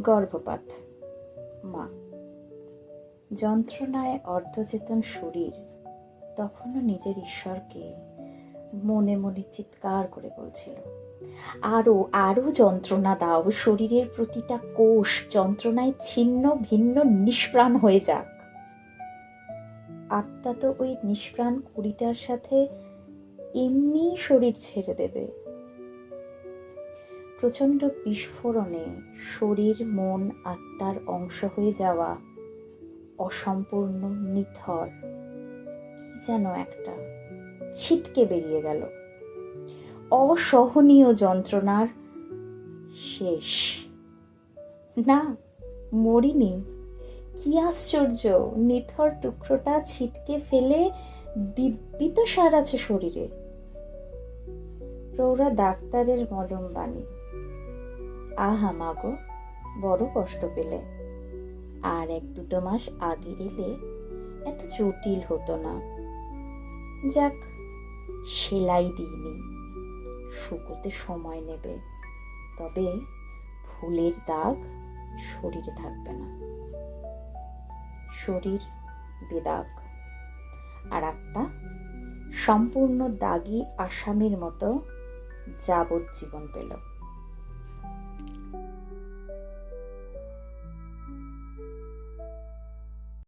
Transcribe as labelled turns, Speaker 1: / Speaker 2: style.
Speaker 1: গর্ভপাত। মা, যন্ত্রণায় অর্ধচেতন শরীর, তখনও নিজের ঈশ্বরকে মনে মনে চিৎকার করে বলছিল আরও আরও যন্ত্রণা দাও, শরীরের প্রতিটা কোষ যন্ত্রণায় ছিন্ন, ভিন্ন, নিষ্প্রাণ হয়ে যাক। আত্মা তো ওই নিষ্প্রাণ কুড়িটার সাথে এমনি শরীর ছেড়ে দেবে। প্রচণ্ড বিস্ফোরণে শরীর, মন, আত্মার অংশ হয়ে যাওয়া অসম্পূর্ণ, নিথর। কি যেন একটা ছিটকে বেরিয়ে গেল। অসহনীয় যন্ত্রণার শেষ। না, মরিনি। কি আশ্চর্য, নিথর টুকরোটা ছিটকে ফেলে দিব্যি তো সার আছে শরীরে। প্রৌঢ়া ডাক্তারের মলম বাণী আহা, মাগো, বড় কষ্ট পেলে। আর এক দুটো মাস আগে এলে এত জটিল হতো না। যাক, সেলাই দিইনি, শুকোতে সময় নেবে। তবে ফুলের দাগ শরীরে থাকবে না। শরীর বেদাগ। আর আত্মা সম্পূর্ণ দাগি আসামির মতো যাবজ্জীবন পেল।